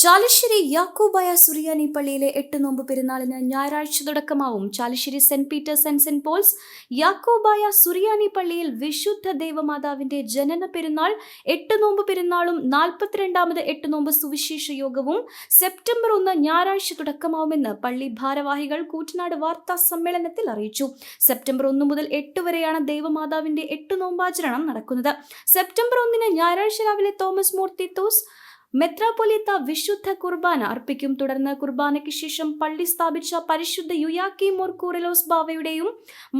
ചാലശ്ശേരി യാക്കോബായ സുറിയാനി പള്ളിയിലെ എട്ട് നോമ്പ് പെരുന്നാളിന് ഞായറാഴ്ച തുടക്കമാവും. Chalissery saint Peter's and saint Paul's Yakobaya സുറിയാനി പള്ളിയിൽ വിശുദ്ധ ദേവമാതാവിന്റെ ജനന പെരുന്നാൾ എട്ട് നോമ്പ് പെരുന്നാളും നാൽപ്പത്തിരണ്ടാമത് എട്ട് നോമ്പ് സുവിശേഷ യോഗവും സെപ്റ്റംബർ ഒന്ന് ഞായറാഴ്ച തുടക്കമാവുമെന്ന് പള്ളി ഭാരവാഹികൾ കൂറ്റനാട് വാർത്താ സമ്മേളനത്തിൽ അറിയിച്ചു. സെപ്റ്റംബർ ഒന്ന് മുതൽ എട്ട് വരെയാണ് ദേവമാതാവിന്റെ എട്ട് നോമ്പാചരണം നടക്കുന്നത്. സെപ്റ്റംബർ ഒന്നിന് ഞായറാഴ്ച രാവിലെ തോമസ് മൂർത്തിത്തോസ് മെത്രാപ്പൊലിത്ത വിശുദ്ധ കുർബാന അർപ്പിക്കും. തുടർന്ന് കുർബാനയ്ക്ക് ശേഷം പള്ളി സ്ഥാപിച്ച പരിശുദ്ധ യുയാക്കി മോർ കൂറലോസ് ബാവയുടെയും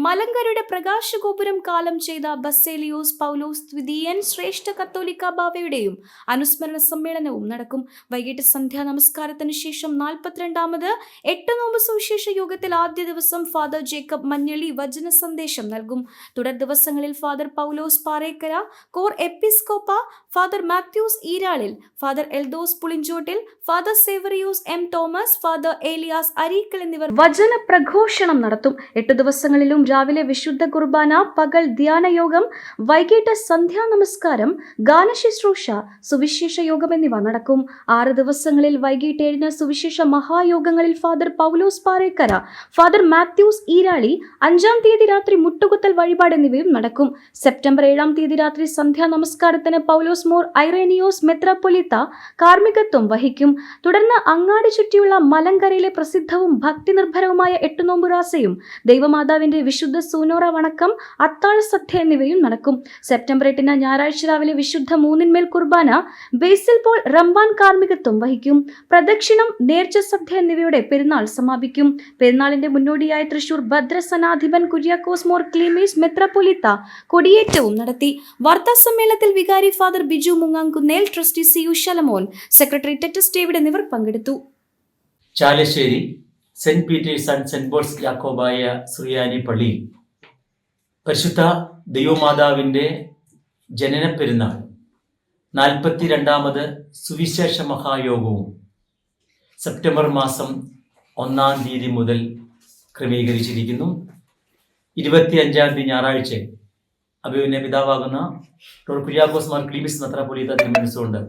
മലങ്കരയുടെ പ്രകാശഗോപുരം കാലം ചെയ്ത ബസേലിയോസ് പൗലോസ് ദ്വിതീയൻ ശ്രേഷ്ഠ കത്തോലിക്ക ബാവയുടെയും അനുസ്മരണ സമ്മേളനവും നടക്കും. വൈകിട്ട് സന്ധ്യാ നമസ്കാരത്തിന് ശേഷം നാൽപ്പത്തിരണ്ടാമത് എട്ട് നോമ്പ് സുവിശേഷ യോഗത്തിൽ ആദ്യ ദിവസം ഫാദർ ജേക്കബ് മഞ്ഞളി വചന സന്ദേശം നൽകും. തുടർ ദിവസങ്ങളിൽ ഫാദർ പൗലോസ് പാറേക്കര കോർ എപ്പിസ്കോപ്പ father Mathews Eeralil father Eldhose Pulinchottil father Severios M Thomas father Elias Areekal എന്നിവർ വചന പ്രഘോഷണം നടത്തും. എട്ട് ദിവസങ്ങളിലും രാവിലെ വിശുദ്ധ കുർബാന പകൽ ധ്യാനയോഗം വൈകിട്ട് സന്ധ്യാ നമസ്കാരം ഗാനശുശ്രൂഷ സുവിശേഷ യോഗം എന്നിവ നടക്കും. ആറ് ദിവസങ്ങളിൽ വൈകിട്ട് ഏഴിന് സുവിശേഷ മഹായോഗങ്ങളിൽ father Paulose Parekkara father Mathews Eerali അഞ്ചാം തീയതി രാത്രി മുട്ടുകുത്തൽ വഴിപാട് എന്നിവയും നടക്കും. സെപ്റ്റംബർ ഏഴാം തീയതി രാത്രി സന്ധ്യാ നമസ്കാരത്തിന് പൗലോസ് മോർ ഐറേനിയോസ് മെത്രാപ്പൊലിത്ത കാർമ്മികത്വം വഹിക്കും. തുടർന്ന് അങ്ങാടി ചുറ്റിയുള്ള മലങ്കരയിലെ പ്രസിദ്ധവും ഭക്തി നിർഭരവുമായ എട്ടുനോമ്പുറാസയും ദൈവമാതാവിന്റെ വിശുദ്ധ സൂനോറ വണക്കം അത്താഴ സദ്യ എന്നിവയും നടക്കും. സെപ്റ്റംബർ എട്ടിന് ഞായറാഴ്ച രാവിലെ വിശുദ്ധ മൂന്നിന്മേൽ കുർബാന ബേസിൽ പോൾ റംബാൻ കാർമ്മികത്വം വഹിക്കും. പ്രദക്ഷിണം നേർച്ച സദ്യ എന്നിവയുടെ പെരുന്നാൾ സമാപിക്കും. പെരുന്നാളിന്റെ മുന്നോടിയായി തൃശൂർ ഭദ്രസനാധിപൻ കുര്യാക്കോസ് മോർ ക്ലീമേസ് മെത്രപ്പൊലിത്ത കൊടിയേറ്റവും നടത്തി. വാർത്താ സമ്മേളനത്തിൽ വികാരി father Biju Mungamkunnel trustee C U Shalamon secretary Titus David എന്നിവർ പങ്കെടുത്തു. Chalissery saint Peter's and saint Paul's ജാക്കോബായ സുറിയാനി പള്ളി. പരിശുദ്ധ ദൈവമാതാവിന്റെ ജനന പെരുന്നാൾ നാൽപ്പത്തി രണ്ടാമത് സുവിശേഷ മഹായോഗവും. സെപ്റ്റംബർ മാസം ഒന്നാം തീയതി മുതൽ ക്രമീകരിച്ചിരിക്കുന്നു. ഇരുപത്തിയഞ്ചാം തീയതി ഞായറാഴ്ച. അഭിവിനെ പിതാവാകുന്ന ഡോക്ടർ കുര്യാക്കോസ് മാർ ക്ലീമിസ് മെത്രാപൊലീത്ത തിരുമനസുകൊണ്ട്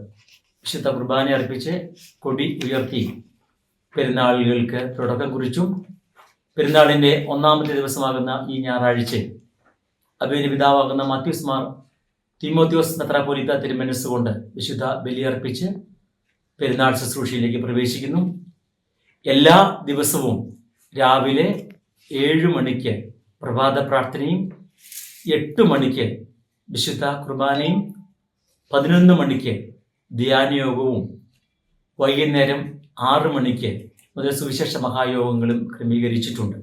വിശുദ്ധ കുർബാന അർപ്പിച്ച് കൊടി ഉയർത്തി. പെരുന്നാളുകൾക്ക് തുടക്കം കുറിച്ചും. പെരുന്നാളിന്റെ ഒന്നാമത്തെ ദിവസമാകുന്ന ഈ ഞായറാഴ്ച അഭിനയ പിതാവാകുന്ന മാത്യൂസ് മാർ തീമോത്യോസ് മെത്രാപൊലീത്ത തിരുമനസ്സുകൊണ്ട് വിശുദ്ധ ബലിയർപ്പിച്ച് പെരുന്നാൾ ശുശ്രൂഷയിലേക്ക് പ്രവേശിക്കുന്നു. എല്ലാ ദിവസവും രാവിലെ ഏഴ് മണിക്ക് പ്രഭാത പ്രാർത്ഥനയും എട്ട് മണിക്ക് വിശുദ്ധ കുർബാനയും പതിനൊന്ന് മണിക്ക് ധ്യാനയോഗവും വൈകുന്നേരം ആറ് മണിക്ക് മുതൽ സുവിശേഷ മഹായോഗങ്ങളും ക്രമീകരിച്ചിട്ടുണ്ട്.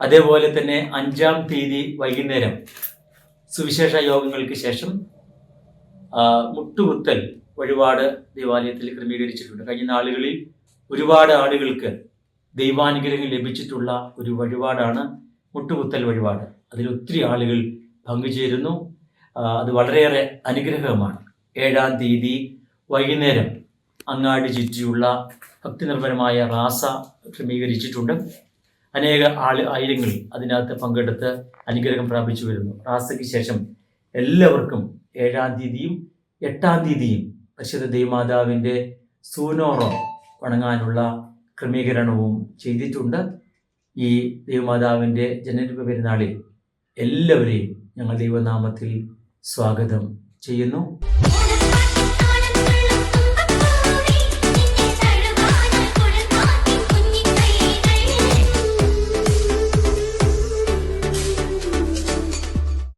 അതേപോലെ തന്നെ അഞ്ചാം തീയതി വൈകുന്നേരം സുവിശേഷ യോഗങ്ങൾക്ക് ശേഷം മുട്ടുകുത്തൽ വഴിപാട് ദേവാലയത്തിൽ ക്രമീകരിച്ചിട്ടുണ്ട്. കഴിഞ്ഞ നാളുകളിൽ ഒരുപാട് ആളുകൾക്ക് ദൈവാനുഗ്രഹം ലഭിച്ചിട്ടുള്ള ഒരു വഴിപാടാണ് മുട്ടുകുത്തൽ വഴിപാട്. അതിൽ ഒത്തിരി ആളുകൾ പങ്കുചേരുന്നു. അത് വളരെയേറെ അനുഗ്രഹമാണ്. ഏഴാം തീയതി വൈകുന്നേരം അങ്ങാടി ചുറ്റിയുള്ള ഭക്തിനിർഭരമായ റാസ ക്രമീകരിച്ചിട്ടുണ്ട്. അനേക ആൾ ആയിരങ്ങൾ അതിനകത്ത് പങ്കെടുത്ത് അനുഗ്രഹം പ്രാപിച്ചു വരുന്നു. റാസയ്ക്ക് ശേഷം എല്ലാവർക്കും ഏഴാം തീയതിയും എട്ടാം തീയതിയും പരിശുദ്ധ ദൈവമാതാവിന്റെ സൂനോറോ വണങ്ങാനുള്ള ക്രമീകരണവും ചെയ്തിട്ടുണ്ട്. ഈ ദൈവമാതാവിന്റെ ജനന പെരുന്നാളിൽ എല്ലാവരെയും ഞങ്ങൾ ദൈവനാമത്തിൽ സ്വാഗതം ചെയ്യുന്നു. Bye.